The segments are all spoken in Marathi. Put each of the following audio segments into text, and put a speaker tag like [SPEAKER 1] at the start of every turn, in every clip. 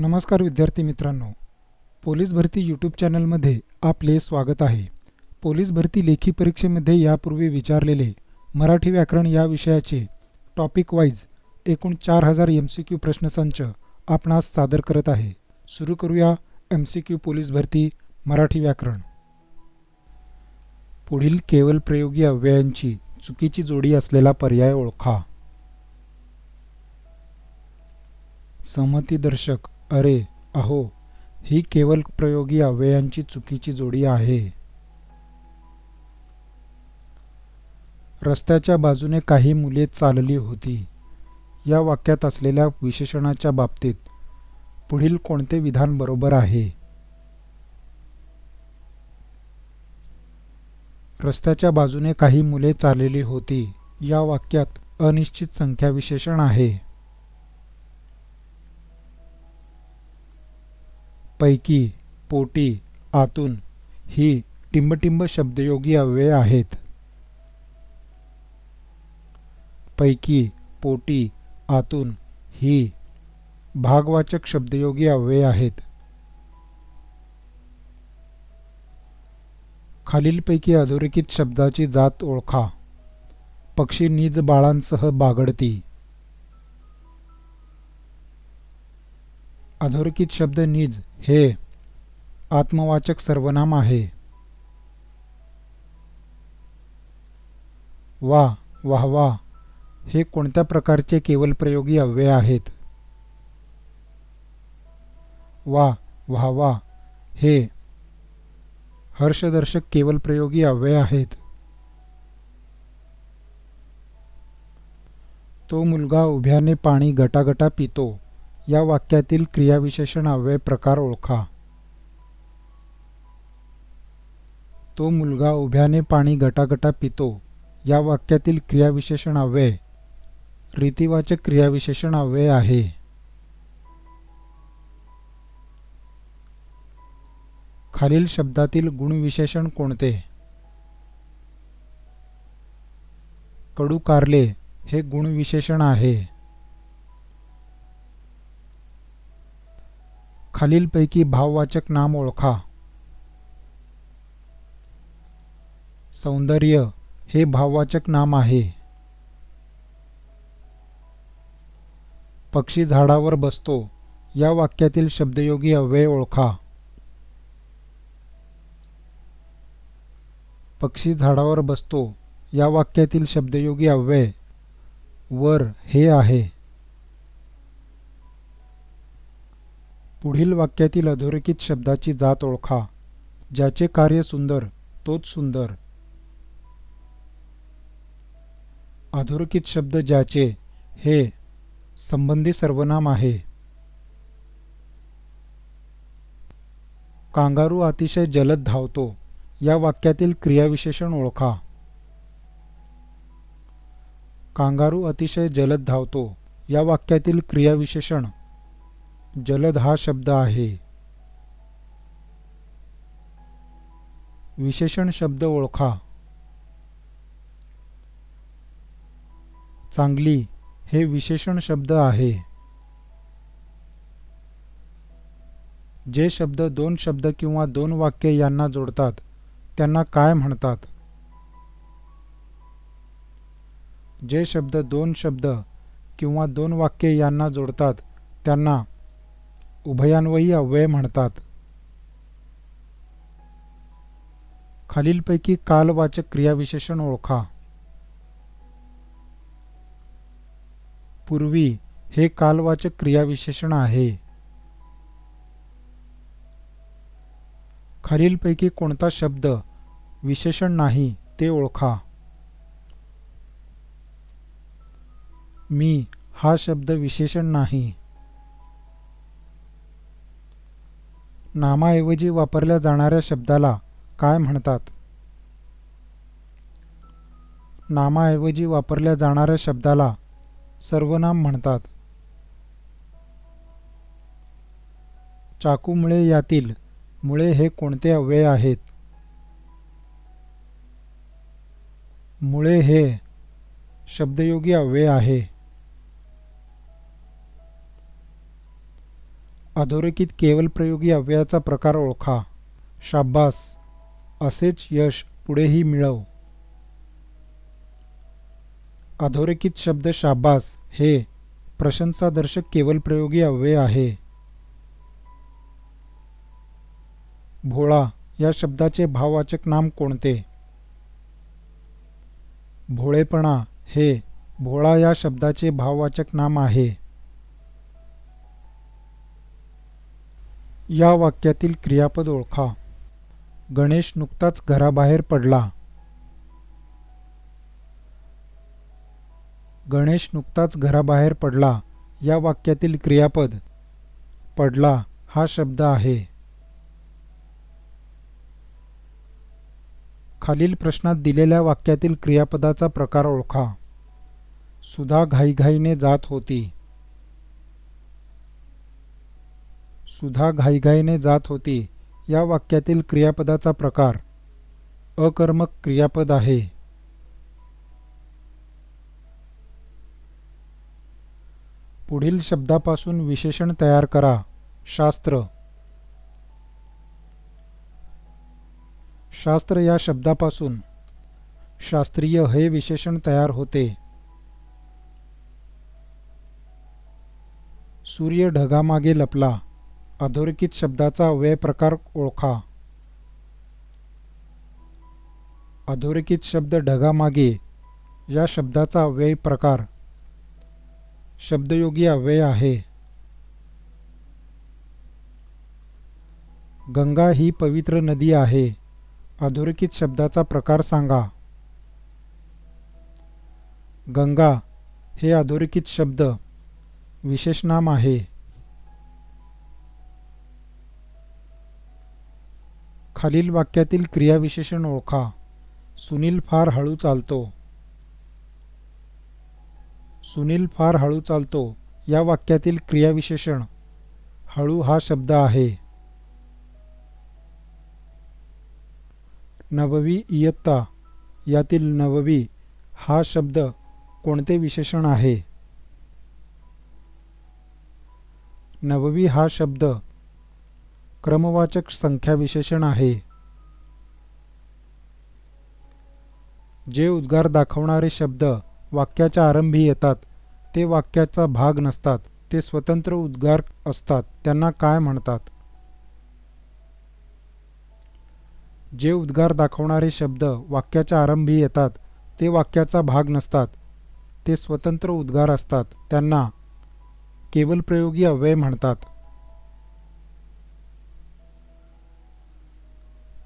[SPEAKER 1] नमस्कार विद्यार्थी मित्रांनो. पोलीस भरती यूट्यूब चॅनलमध्ये आपले स्वागत आहे. पोलीस भरती लेखी परीक्षेमध्ये यापूर्वी विचारलेले मराठी व्याकरण या विषयाचे टॉपिक वाईज एकूण चार हजार एम सी क्यू प्रश्नसंच आपणास सादर करत आहे. सुरू करूया एम सी क्यू पोलीस भरती मराठी व्याकरण. पुढील केवल प्रयोगी अव्ययांची चुकीची जोडी असलेला पर्याय ओळखा. संमतीदर्शक अरे अहो ही केवळ प्रयोगी अव्ययांची चुकीची जोडी आहे. रस्त्याच्या बाजूने काही मुले चालली होती. या वाक्यात असलेल्या विशेषणाच्या बाबतीत पुढील कोणते विधान बरोबर आहे? रस्त्याच्या बाजूने काही मुले चाललेली होती. या वाक्यात अनिश्चित संख्या विशेषण आहे. पैकी पोटी आतून ही टिंबटिंब शब्दयोगी अव्यय आहेत. पैकी पोटी आतून ही भागवाचक शब्दयोगी अव्यय आहेत. खालीलपैकी अधोरेखित शब्दाची जात ओळखा. पक्षी निज बाळांसह बागडती. अधोरेखित शब्द निज हे आत्मवाचक सर्वनाम आहे. वा वाह वा हे कोणत्या प्रकारचे केवल प्रयोगी अव्यय आहेत? वा वाहवा हे हर्षदर्शक केवल प्रयोगी अव्यय आहेत. तो मुलगा उभ्याने पाणी गटागटा पितो. या वाक्यातील क्रियाविशेषण अव्यय प्रकार ओळखा. तो मुलगा उभ्याने पाणी गटागटा पितो. या वाक्यातील क्रियाविशेषण अव्यय. रीतिवाचक क्रियाविशेषण अव्यय आहे. खालील शब्दातील गुणविशेषण कोणते? कडू कारले हे गुणविशेषण आहे. खालीलपैकी भाववाचक नाम ओळखा. सौंदर्य हे भाववाचक नाम आहे. पक्षी झाडावर बसतो. या वाक्यातील शब्दयोगी अव्यय ओळखा. पक्षी झाडावर बसतो. या वाक्यातील शब्दयोगी अव्यय. वर हे आहे. पुढील वाक्यातील अधोरेखित शब्दाची जात ओळखा. ज्याचे कार्य सुंदर तोच सुंदर. अधोरेखित शब्द ज्याचे हे संबंधी सर्वनाम आहे. कांगारू अतिशय जलद धावतो. या वाक्यातील क्रियाविशेषण ओळखा. कांगारू अतिशय जलद धावतो. या वाक्यातील क्रियाविशेषण जलद हा शब्द आहे. विशेषण शब्द ओळखा. चांगली हे विशेषण शब्द आहे. जे शब्द दोन शब्द किंवा दोन वाक्य यांना जोडतात त्यांना काय म्हणतात? जे शब्द दोन शब्द किंवा दोन वाक्य यांना जोडतात त्यांना उभयान्वयी अव्यय म्हणतात. खालीलपैकी कालवाचक क्रियाविशेषण ओळखा. पूर्वी हे कालवाचक क्रियाविशेषण आहे. खालीलपैकी कोणता शब्द विशेषण नाही ते ओळखा. मी हा शब्द विशेषण नाही. नामाऐवजी वापरल्या जाणाऱ्या शब्दाला काय म्हणतात? नामाऐवजी वापरल्या जाणाऱ्या शब्दाला सर्वनाम म्हणतात. चाकूमुळे यातील मुळे हे कोणते अव्यय आहेत? मुळे हे शब्दयोगी अव्यय आहे. अधोरेखित केवल प्रयोगी अव्ययाचा प्रकार ओळखा. शाब्बास असेच यश पुढेही मिळव. अधोरेखित शब्द शाब्बास हे प्रशंसादर्शक केवलप्रयोगी अव्यय आहे. भोळा या शब्दाचे भाववाचक नाम कोणते? भोळेपणा हे भोळा या शब्दाचे भाववाचक नाम आहे. या वाक्यातील क्रियापद ओळखा. गणेश नुकताच घराबाहेर पडला. गणेश नुकताच घराबाहेर पडला. या वाक्यातील क्रियापद पडला हा शब्द आहे. खालील प्रश्नात दिलेल्या वाक्यातील क्रियापदाचा प्रकार ओळखा. सुधा घाईघाईने जात होती. सुधा घाईघाईने जात होती. या वाक्यातील क्रियापदाचा प्रकार अकर्मक क्रियापद आहे. पुढील शब्दापासून विशेषण तयार करा. शास्त्र. शास्त्र या शब्दापासून शास्त्रीय हे विशेषण तयार होते. सूर्य ढगामागे लपला. अधोरेखित शब्दाचा व्ययप्रकार ओळखा. अधोरेखित शब्द ढगामागे या शब्दाचा व्यय प्रकार शब्दयोगी अव्यय आहे. गंगा ही पवित्र नदी आहे. अधोरेखित शब्दाचा प्रकार सांगा. गंगा हे अधोरेखित शब्द. विशेषनाम आहे. खालील वाक्यातील क्रियाविशेषण ओळखा. सुनील फार हळू चालतो. सुनील फार हळू चालतो. या वाक्यातील क्रियाविशेषण. हळू हा शब्द आहे. नववी इयत्ता. यातील नववी हा शब्द कोणते विशेषण आहे? नववी हा शब्द क्रमवाचक संख्या विशेषण आहे. जे उद्गार दाखवणारे शब्द वाक्याच्या आरंभी येतात ते वाक्याचा भाग नसतात ते स्वतंत्र उद्गार असतात त्यांना काय म्हणतात? जे उद्गार दाखवणारे शब्द वाक्याच्या आरंभी येतात ते वाक्याचा भाग नसतात ते स्वतंत्र उद्गार असतात त्यांना केवलप्रयोगी अव्यय म्हणतात.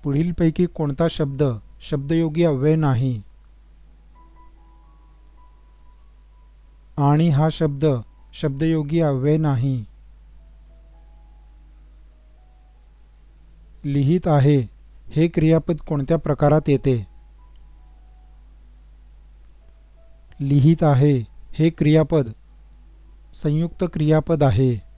[SPEAKER 1] पुढीलपैकी कोणता शब्द शब्दयोगी अव्यय नाही? आणि हा शब्द शब्दयोगी अव्यय नाही. लिहित आहे हे क्रियापद कोणत्या प्रकारात येते? लिहित आहे हे क्रियापद संयुक्त क्रियापद आहे.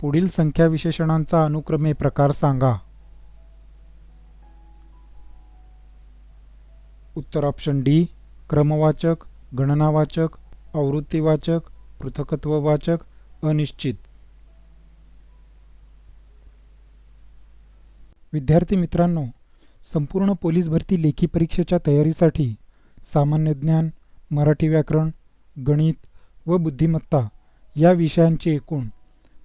[SPEAKER 1] पुढील संख्या विशेषणांचा अनुक्रमे प्रकार सांगा. उत्तर ऑप्शन डी क्रमवाचक गणनावाचक आवृत्तीवाचक पृथकत्ववाचक अनिश्चित. विद्यार्थी मित्रांनो संपूर्ण पोलीस भरती लेखी परीक्षेच्या तयारीसाठी सामान्य ज्ञान मराठी व्याकरण गणित व बुद्धिमत्ता या विषयांचे एकूण